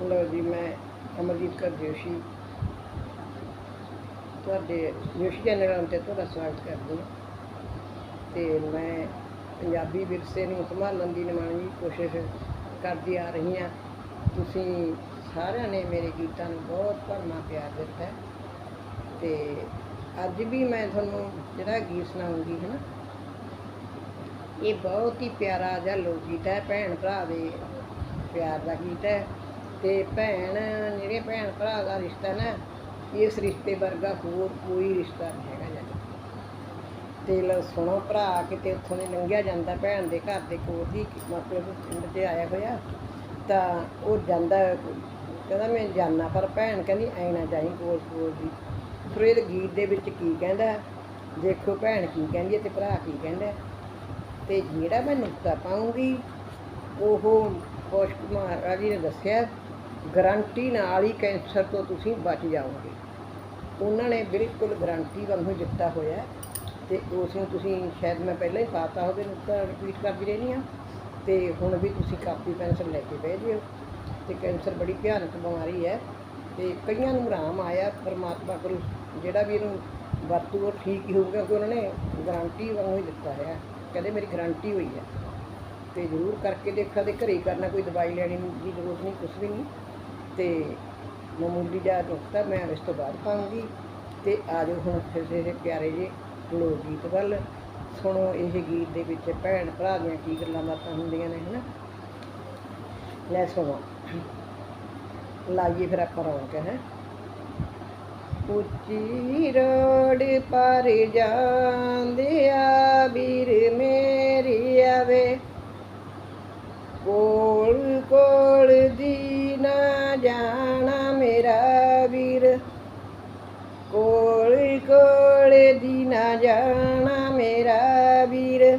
ਲਓ ਜੀ, ਮੈਂ ਅਮਰਜੀਤ ਕੌਰ ਜੋਸ਼ੀ। ਤੁਹਾਡੇ ਜੋਸ਼ੀ ਚੈਨਲ ਤੇ ਤੁਹਾਡਾ ਸਵਾਗਤ ਕਰਦੀ ਹਾਂ। ਤੇ ਮੈਂ ਪੰਜਾਬੀ ਵਿਰਸੇ ਨੂੰ ਸੰਭਾਲਣ ਦੀ ਨਿਮਾਣੀ ਕੋਸ਼ਿਸ਼ ਕਰਦੀ ਆ ਰਹੀ ਹਾਂ। ਤੁਸੀਂ ਸਾਰਿਆਂ ਨੇ ਮੇਰੇ ਗੀਤਾਂ ਨੂੰ ਬਹੁਤ ਭਰਮਾ ਪਿਆਰ ਦਿੱਤਾ ਹੈ। ਤੇ ਅੱਜ ਵੀ ਮੈਂ ਤੁਹਾਨੂੰ ਜਿਹੜਾ ਗੀਤ ਸੁਣਾਉਂਗੀ ਹੈ ਨਾ ਇਹ ਬਹੁਤ ਹੀ ਪਿਆਰਾ ਜਿਹਾ ਲੋਕ ਗੀਤ ਹੈ, ਭੈਣ ਭਰਾ ਦੇ ਪਿਆਰ ਦਾ ਗੀਤ ਹੈ। ਤੇ ਭੈਣ ਜਿਹੜੇ ਭੈਣ ਭਰਾ ਦਾ ਰਿਸ਼ਤਾ ਨਾ, ਇਸ ਰਿਸ਼ਤੇ ਵਰਗਾ ਹੋਰ ਕੋਈ ਰਿਸ਼ਤਾ ਨਹੀਂ ਹੈਗਾ ਜੀ। ਤੇ ਲਓ ਸੁਣੋ ਭਰਾ, ਕਿਤੇ ਉੱਥੋਂ ਦੇ ਲੰਘਿਆ ਜਾਂਦਾ ਭੈਣ ਦੇ ਘਰ ਦੇ ਕੋਲ ਦੀ ਮਤਲਬ ਪਿੰਡ ਤੇ ਆਇਆ ਹੋਇਆ, ਤਾਂ ਉਹ ਜਾਂਦਾ, ਕਹਿੰਦਾ ਮੈਂ ਜਾਣਾ ਪਰ ਭੈਣ ਕਹਿੰਦੀ ਐ ਨਾ ਜਾਈ ਕੋਲ ਕੋਲ ਦੀ। ਫਿਰ ਇਹ ਗੀਤ ਦੇ ਵਿੱਚ ਕੀ ਕਹਿੰਦਾ, ਦੇਖੋ ਭੈਣ ਕੀ ਕਹਿੰਦੀ ਹੈ ਤੇ ਭਰਾ ਕੀ ਕਹਿੰਦਾ ਤੇ ਜਿਹੜਾ ਮੈਂ ਨੁਕਤਾ ਪਾਉਂਗੀ, ਉਹ ਪੋਸ਼ ਕੁਮਾਰ ਜੀ ਨੇ ਦੱਸਿਆ ਗਰੰਟੀ ਨਾਲ ਹੀ ਕੈਂਸਰ ਤੋਂ ਤੁਸੀਂ ਬਚ ਜਾਓਗੇ। ਉਹਨਾਂ ਨੇ ਬਿਲਕੁਲ ਗਰੰਟੀ ਤੁਹਾਨੂੰ ਦਿੱਤਾ ਹੋਇਆ ਹੈ ਤੇ ਉਸ ਨੂੰ ਤੁਸੀਂ ਸ਼ਾਇਦ ਮੈਂ ਪਹਿਲਾਂ ਹੀ ਪਾਤਾ ਹੋਵੇ ਨੁਕਤਾ ਰਿਪੀਟ ਕਰਦੀ ਰਹਿੰਦੀ ਹਾਂ। ਤੇ ਹੁਣ ਵੀ ਤੁਸੀਂ ਕਾਪੀ ਪੈਨਸਲ ਲੈ ਕੇ ਬਹਿ ਜਿਓ। ਤੇ ਕੈਂਸਰ ਬੜੀ ਭਿਆਨਕ ਬਿਮਾਰੀ ਹੈ ਤੇ ਕਈਆਂ ਨੂੰ ਆਰਾਮ ਆਇਆ, ਪਰਮਾਤਮਾ ਕਰੂ ਜਿਹੜਾ ਵੀ ਇਹਨੂੰ ਵਰਤੂ ਉਹ ਠੀਕ ਹੀ ਹੋਊਗਾ ਕਿਉਂਕਿ ਉਹਨਾਂ ਨੇ ਗਾਰੰਟੀ ਵਾਂਗੂ ਹੀ ਦਿੱਤਾ ਹੈ ਕਹਿੰਦੇ ਮੇਰੀ ਗਾਰੰਟੀ ਹੋਈ ਹੈ। ਤੇ ਜ਼ਰੂਰ ਕਰਕੇ ਦੇਖਾ ਦੇ ਘਰੇ ਹੀ ਕਰਨਾ, ਕੋਈ ਦਵਾਈ ਲੈਣੀ ਦੀ ਜ਼ਰੂਰਤ ਨਹੀਂ ਕੁਝ ਵੀ ਨਹੀਂ। ਤੇ ਮਾਮੂਲੀ ਜਿਹਾ ਨੁਕਤਾ ਮੈਂ ਇਸ ਤੋਂ ਬਾਅਦ ਪਾਉਂਗੀ। ਤੇ ਆ ਜਾਓ ਹੁਣ ਫਿਰ ਇਹ ਪਿਆਰੇ ਜੇ ਲੋਕ ਗੀਤ ਵੱਲ। ਸੁਣੋ ਇਹ ਗੀਤ ਦੇ ਵਿੱਚ ਭੈਣ ਭਰਾ ਦੀਆਂ ਕੀ ਗੱਲਾਂ ਬਾਤਾਂ ਹੁੰਦੀਆਂ ਨੇ, ਹਨਾ? ਲੈ ਸੁਣੋ। ਲਾਈਏ ਫਿਰ ਆਪਾਂ ਰੌਣਕ, ਹੈ? ਉੱਚੀ ਰੋਡ ਪਰ ਜਾਂਦਿਆ ਵੀਰ ਮੇਰੀ ਆਵੇ। ਕੋਲ ਕੋਲ ਦੀ ਨਾ ਮੇਰਾ ਵੀਰ। ਕੋਲ ਕੋਲ ਦੀ ਨਾ ਜਾਣਾ ਮੇਰਾ ਵੀਰ।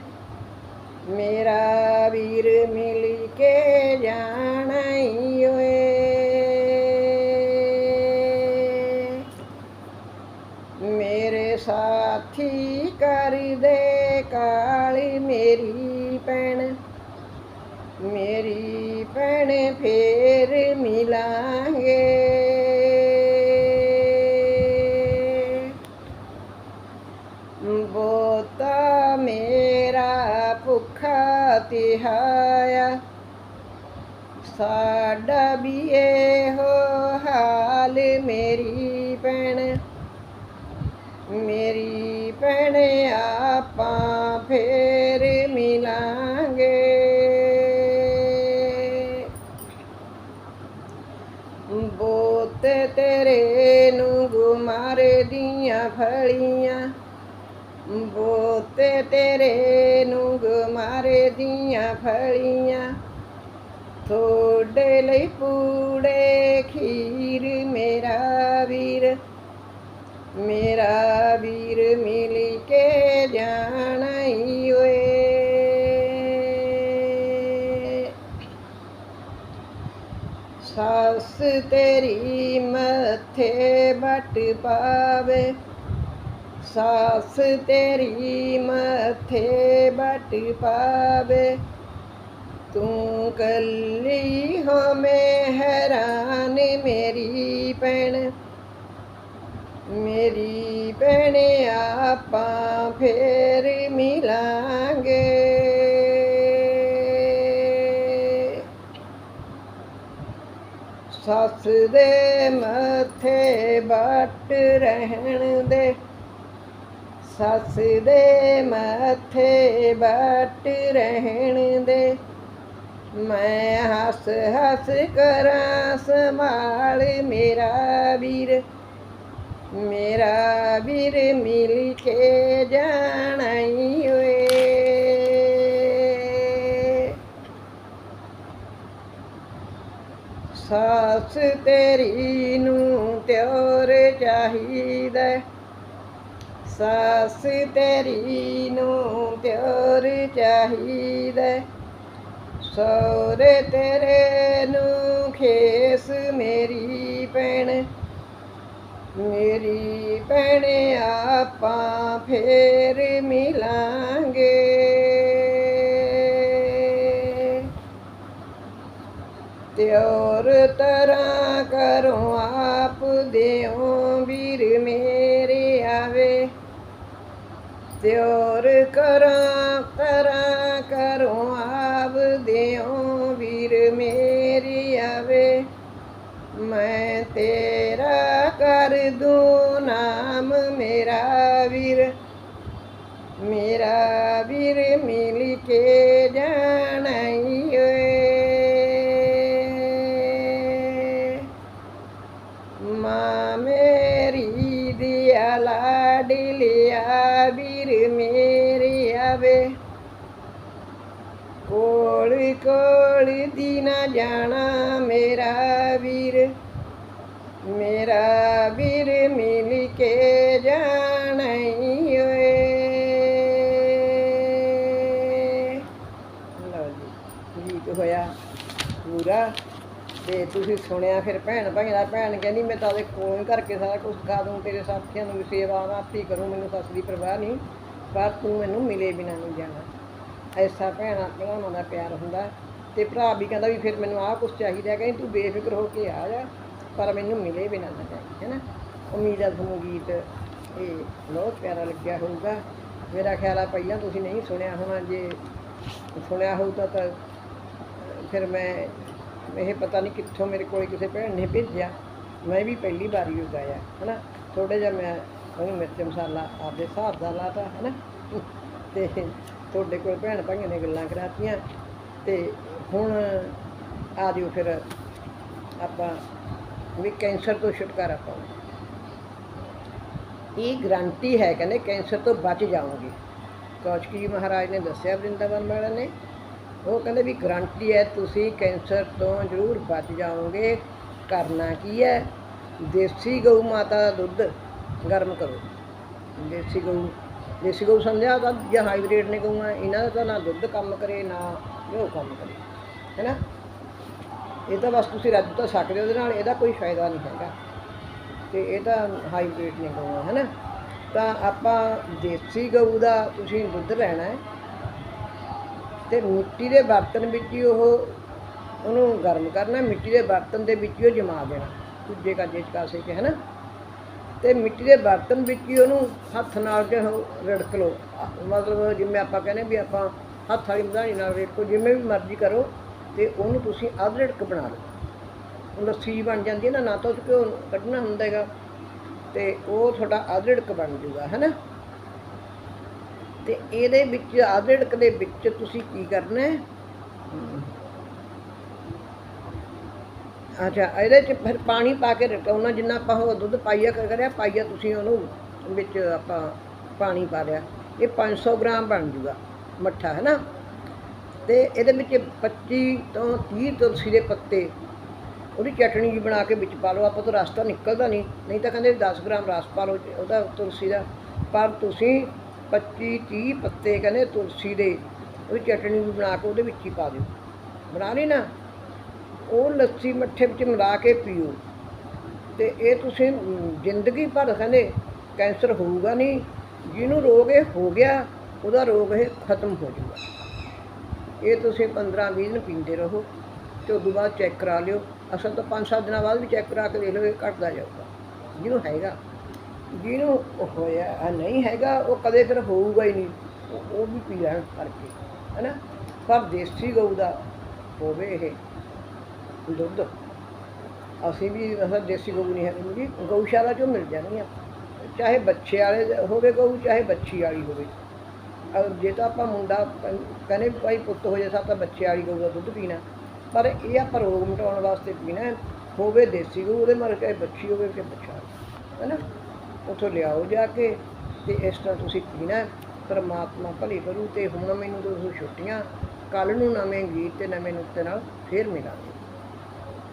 ਮੇਰਾ ਵੀਰ ਮਿਲ ਕੇ ਜਾਣਾ ਈ ਓਏ। ਮੇਰੇ ਸਾਥੀ ਕਰਦੇ ਕਾਲੀ ਮੇਰੀ ਭੈਣ। ਮੇਰੀ ਭੈਣ ਫੇਰ ਮਿਲਾਂਗੇ। ਬੋਤਾ ਮੇਰਾ ਭੁੱਖਾ ਤਿਹਾਇਆ, ਸਾਡਾ ਵੀ ਇਹੋ ਹਾਲ ਮੇਰੀ ਭੈਣ। ਮੇਰੀ ਭੈਣ ਆਪਾਂ ਫੇਰ ਤੇਰੇ ਨੂੰ ਗੁਮਾਰ ਦੀਆਂ ਫਲੀਆਂ। ਬੋਤ ਤੇਰੇ ਨੂੰ ਗੁਮਾਰ ਦੀਆਂ ਫਲੀਆਂ। ਥੋੜੇ ਲਈ ਪੂੜੇ ਮੱਥੇ ਪਾਵੇ। ਸੱਸ ਤੇਰੀ ਮੱਥੇ ਬੱਟ ਪਾਵੇ। ਤੂੰ ਕੱਲੀ ਹਮੇ ਹੈਰਾਨ ਮੇਰੀ ਭੈਣ। ਮੇਰੀ ਭੈਣ ਆਪਾਂ ਫੇ ਸੱਸ ਦੇ ਮੱਥੇ ਬੱਟ ਰਹਿਣ ਦੇ। ਸੱਸ ਦੇ ਮੱਥੇ ਬੱਟ ਰਹਿਣ ਦੇ। ਮੈਂ ਹੱਸ ਹੱਸ ਕਰਾਂ ਸੰਭਾਲ ਮੇਰਾ ਵੀਰ। ਮੇਰਾ ਵੀਰ ਮਿਲ ਕੇ ਜਾਣਾ ਈ ਓਏ। ਸਾਸ ਤੇਰੀ ਨੂੰ ਤਿਉਰ ਚਾਹੀਦਾ ਸਾਸ ਤੇਰੀ ਨੂੰ ਤਿਉਰ ਚਾਹੀਦਾ ਸੋਰੇ ਤੇਰੇ ਨੂੰ ਖੇਸ ਮੇਰੀ ਭੈਣ ਮੇਰੀ ਭੈਣ ਆਪਾਂ ਫੇਰ ਮਿਲਾਂਗੇ। ਤੇ ਔਰ ਤਰ੍ਹਾਂ ਕਰੋ ਆਪ ਦਿਓ ਵੀਰ ਮੇਰੇ ਆਵੇ। ਤੇ ਔਰ ਕਰਾਂ ਕਰਾਂ ਕਰੋ ਆਪ ਦਿਓ ਵੀਰ ਮੇਰੀ ਆਵੇ। ਮੈਂ ਤੇਰਾ ਕਰ ਦੂੰ ਨਾਮ ਮੇਰਾ ਵੀਰ। ਮੇਰਾ ਵੀਰ ਮਿਲ ਮੇਰੇ ਆਵੇ ਕੋਲ ਕੋਲ ਦੀ ਨਾ ਜਾਣਾ ਮੇਰਾ ਵੀਰ। ਮੇਰਾ ਵੀਰ ਮਿਲ ਕੇ ਜਾਣਈ ਓਏ। ਗੀਤ ਹੋਇਆ ਪੂਰਾ। ਤੇ ਤੁਸੀਂ ਸੁਣਿਆ ਫਿਰ ਭੈਣ ਭਾਈ ਦਾ, ਭੈਣ ਕਹਿੰਦੀ ਮੈਂ ਤਾਂ ਉਹਦੇ ਕੋਲੋਂ ਕਰਕੇ ਸਾਰਾ ਕੁਝ ਖਾ ਦੂੰ ਤੇਰੇ ਸਾਥੀਆਂ ਨੂੰ ਵੀ ਸੇਵਾ ਮੈਂ ਆਪੇ ਕਰੂੰ, ਮੈਨੂੰ ਸੱਸ ਦੀ ਪਰਵਾਹ ਨਹੀਂ। ਪਰ ਤੂੰ ਮੈਨੂੰ ਮਿਲੇ ਬਿਨਾਂ ਨਹੀਂ ਜਾਣਾ। ਐਸਾ ਭੈਣਾਂ ਭਰਾਵਾਂ ਦਾ ਪਿਆਰ ਹੁੰਦਾ। ਤੇ ਭਰਾ ਵੀ ਕਹਿੰਦਾ ਵੀ ਫਿਰ ਮੈਨੂੰ ਆਹ ਕੁਝ ਚਾਹੀਦਾ, ਕਹਿੰਦੀ ਤੂੰ ਬੇਫਿਕਰ ਹੋ ਕੇ ਆ ਜਾ। ਪਰ ਮੈਨੂੰ ਮਿਲੇ ਬਿਨਾਂ ਨਾ ਜਾਈ ਹੈ ਨਾ ਉਮੀਦ ਆ ਤੁਹਾਨੂੰ ਗੀਤ ਇਹ ਬਹੁਤ ਪਿਆਰਾ ਲੱਗਿਆ ਹੋਊਗਾ। ਮੇਰਾ ਖਿਆਲ ਆ ਪਹਿਲਾਂ ਤੁਸੀਂ ਨਹੀਂ ਸੁਣਿਆ ਹੋਣਾ, ਜੇ ਸੁਣਿਆ ਹੋਊ ਤਾਂ ਤਾਂ ਫਿਰ ਮੈਂ, ਇਹ ਪਤਾ ਨਹੀਂ ਕਿੱਥੋਂ ਮੇਰੇ ਕੋਲ ਕਿਸੇ ਭੈਣ ਨੇ ਭੇਜਿਆ। ਮੈਂ ਵੀ ਪਹਿਲੀ ਵਾਰੀ ਉਹ ਗਾਇਆ, ਹਨਾ? ਥੋੜਾ ਜਿਹਾ ਮੈਂ ਉਹਨੂੰ ਮਿਰਚ ਮਸਾਲਾ ਆਪਦੇ ਹਿਸਾਬ ਦਾ ਲਾਤਾ, ਹਨਾ? ਤੇ ਤੁਹਾਡੇ ਕੋਲ ਭੈਣ ਭਾਈਆਂ ਨੇ ਗੱਲਾਂ ਕਰਾਤੀਆਂ, ਤੇ ਹੁਣ ਆ ਜਿਓ ਫਿਰ ਆਪਾਂ ਵੀ ਕੈਂਸਰ ਤੋਂ ਛੁਟਕਾਰਾ ਪਾਓ। ਇਹ ਗਰੰਟੀ ਹੈ ਕਹਿੰਦੇ ਕੈਂਸਰ ਤੋਂ ਬਚ ਜਾਓਗੇ। ਕੌਸ਼ਕੀ ਜੀ ਮਹਾਰਾਜ ਨੇ ਦੱਸਿਆ ਵਰਿੰਦਾਵਨ ਵਾਲਾ ਨੇ, ਉਹ ਕਹਿੰਦੇ ਵੀ ਗਰੰਟੀ ਹੈ ਤੁਸੀਂ ਕੈਂਸਰ ਤੋਂ ਜ਼ਰੂਰ ਬਚ ਜਾਓਗੇ, ਕਰਨਾ ਕੀ ਹੈ? ਦੇਸੀ ਗਊ ਮਾਤਾ ਦਾ ਦੁੱਧ ਗਰਮ ਕਰੋ। ਦੇਸੀ ਗਊ ਦੇਸੀ ਗਊ ਸਮਝਿਆ ਤਾਂ ਜਾਂ ਹਾਈਬ੍ਰਿਡ ਨੇ ਗਊਆਂ ਇਹਨਾਂ ਦਾ ਤਾਂ ਨਾ ਦੁੱਧ ਕੰਮ ਕਰੇ, ਨਾ ਘਿਓ ਕੰਮ ਕਰੇ, ਹੈਨਾ? ਇਹ ਤਾਂ ਬਸ ਤੁਸੀਂ ਰੱਜ ਤਾਂ ਸਕਦੇ ਹੋ ਉਹਦੇ ਨਾਲ ਇਹਦਾ ਕੋਈ ਫਾਇਦਾ ਨਹੀਂ ਹੈਗਾ। ਤੇ ਇਹ ਤਾਂ ਹਾਈਬ੍ਰਿਡ ਨੇ ਗਊਆਂ ਹੈਨਾ? ਤਾਂ ਆਪਾਂ ਦੇਸੀ ਗਊ ਦਾ ਤੁਸੀਂ ਦੁੱਧ ਲੈਣਾ ਹੈ, ਤੇ ਮਿੱਟੀ ਦੇ ਬਰਤਨ ਵਿੱਚ ਹੀ ਉਹ, ਉਹਨੂੰ ਗਰਮ ਕਰਨਾ, ਮਿੱਟੀ ਦੇ ਬਰਤਨ ਦੇ ਵਿੱਚ ਹੀ ਉਹ ਜਮਾ ਦੇਣਾ, ਦੂਜੇ ਕਾਜੇ ਚ ਕਾਸੇ ਕੇ ਹੈ ਨਾ ਤੇ ਮਿੱਟੀ ਦੇ ਬਰਤਨ ਵਿੱਚ ਹੀ ਉਹਨੂੰ ਹੱਥ ਨਾਲ ਜੇ ਰੜਕ ਲਓ। ਮਤਲਬ ਜਿਵੇਂ ਆਪਾਂ ਕਹਿੰਦੇ ਵੀ ਆਪਾਂ ਹੱਥ ਵਾਲੀ ਮਧਾਣੀ ਨਾਲ ਰਿੜਕੋ, ਜਿਵੇਂ ਵੀ ਮਰਜ਼ੀ ਕਰੋ, ਤੇ ਉਹਨੂੰ ਤੁਸੀਂ ਅਧ ਰਿੜਕ ਬਣਾ ਲਓ। ਲੱਸੀ ਬਣ ਜਾਂਦੀ ਹੈ ਨਾ ਨਾ ਤਾਂ ਘਿਓ ਕੱਢਣਾ ਹੁੰਦਾ ਹੈਗਾ, ਤੇ ਉਹ ਤੁਹਾਡਾ ਅਧ ਰਿੜਕ ਬਣ ਜੂਗਾ, ਹੈ ਨਾ? ਤੇ ਇਹਦੇ ਵਿੱਚ ਅਦਰਕ ਦੇ ਵਿੱਚ ਤੁਸੀਂ ਕੀ ਕਰਨਾ ਹੈ? ਅੱਛਾ, ਇਹਦੇ ਚ ਫਿਰ ਪਾਣੀ ਪਾ ਕੇ ਰਕਾਉਣਾ ਜਿੰਨਾ ਆਪਾਂ ਉਹ ਦੁੱਧ ਪਾਈਆ ਕਰ ਕਰਿਆ, ਪਾਈਆ ਤੁਸੀਂ ਉਹਨੂੰ ਵਿੱਚ ਆਪਾਂ ਪਾਣੀ ਪਾ ਲਿਆ। ਇਹ 500 ਗ੍ਰਾਮ ਬਣ ਜੂਗਾ ਮੱਠਾ ਹੈ ਨਾ ਤੇ ਇਹਦੇ ਵਿੱਚ 25 ਤੋਂ 30 ਤੁਲਸੀ ਦੇ ਪੱਤੇ, ਉਹਦੀ ਚਟਣੀ ਜੀ ਬਣਾ ਕੇ ਵਿੱਚ ਪਾ ਲਓ। ਆਪਾਂ ਤੋਂ ਰਸ ਤਾਂ ਨਿਕਲਦਾ ਨਹੀਂ ਨਹੀਂ ਤਾਂ ਕਹਿੰਦੇ ਵੀ 10 ਗ੍ਰਾਮ ਰਸ ਪਾ ਲਓ ਉਹਦਾ ਤੁਲਸੀ ਦਾ। ਪਰ ਤੁਸੀਂ 25 30 ਪੱਤੇ ਕਹਿੰਦੇ ਤੁਲਸੀ ਦੇ, ਉਹਦੀ ਚਟਣੀ ਵੀ ਬਣਾ ਕੇ ਉਹਦੇ ਵਿੱਚ ਹੀ ਪਾ ਦਿਓ। ਬਣਾ ਲਈ ਨਾ? ਉਹ ਲੱਸੀ ਮੱਠੇ ਵਿੱਚ ਮਿਲਾ ਕੇ ਪੀਓ। ਤੇ ਇਹ ਤੁਸੀਂ ਜ਼ਿੰਦਗੀ ਭਰ ਕਹਿੰਦੇ ਕੈਂਸਰ ਹੋਊਗਾ ਨਹੀਂ, ਜਿਹਨੂੰ ਰੋਗ ਇਹ ਹੋ ਗਿਆ, ਉਹਦਾ ਰੋਗ ਇਹ ਖਤਮ ਹੋ ਜਾਊਗਾ। ਇਹ ਤੁਸੀਂ 15 20 ਦਿਨ ਪੀਂਦੇ ਰਹੋ ਤੇ ਤੋਂ ਬਾਅਦ ਚੈੱਕ ਕਰਾ ਲਿਓ। ਅਸਲ ਤਾਂ 5-7 ਦਿਨਾਂ ਬਾਅਦ ਵੀ ਚੈੱਕ ਕਰਾ ਕੇ ਦੇਖ ਲਓ ਇਹ ਘਟਦਾ ਜਾਊਗਾ। ਜਿਹਨੂੰ ਹੈਗਾ, ਜਿਹਨੂੰ ਹੋਇਆ ਨਹੀਂ ਹੈਗਾ, ਉਹ ਕਦੇ ਫਿਰ ਹੋਊਗਾ ਹੀ ਨਹੀਂ। ਉਹ- ਉਹ ਵੀ ਪੀ ਲੈਣ ਕਰਕੇ, ਹੈਨਾ? ਪਰ ਦੇਸੀ ਗਊ ਦਾ ਹੋਵੇ ਇਹ। ਦੁੱਧ। ਅਸੀਂ ਵੀ ਮਤਲਬ ਦੇਸੀ ਗਊ ਨਹੀਂ ਹੈ ਜੀ ਗਊਸ਼ਾਲਾ ਚੋਂ ਮਿਲ ਜਾਣਗੀਆਂ ਚਾਹੇ ਬੱਚੇ ਵਾਲੇ ਹੋਵੇ ਗਊ, ਚਾਹੇ ਬੱਚੀ ਵਾਲੀ ਹੋਵੇ। ਅਗਰ ਜੇ ਤਾਂ ਆਪਾਂ ਮੁੰਡਾ ਕਹਿੰਦੇ ਵੀ ਭਾਈ ਪੁੱਤ ਹੋ ਜੇ ਸਾ ਤਾਂ ਬੱਚੇ ਵਾਲੀ ਗਊ ਦਾ ਦੁੱਧ ਪੀਣਾ। ਪਰ ਇਹ ਆਪਾਂ ਰੋਗ ਮਿਟਾਉਣ ਵਾਸਤੇ ਪੀਣਾ ਹੋਵੇ ਦੇਸੀ ਗਊ ਉਹਦੇ ਮਰ ਚਾਹੇ ਬੱਚੀ ਹੋਵੇ ਕਿ ਬੱਚਾ ਹੈ ਨਾ ਉੱਥੋਂ ਲਿਆਓ ਜਾ ਕੇ ਤੇ ਇਸ ਤਰ੍ਹਾਂ ਤੁਸੀਂ ਪੀਣਾ ਪਰਮਾਤਮਾ ਭਲੇ ਕਰੂ ਤੇ ਹੁਣ ਮੈਨੂੰ ਦੋ ਛੁੱਟੀਆਂ। ਕੱਲ ਨੂੰ ਨਵੇਂ ਗੀਤ ਤੇ ਨਵੇਂ ਨੁਕਤੇ ਨਾਲ ਫੇਰ ਮਿਲਾਂਗੇ।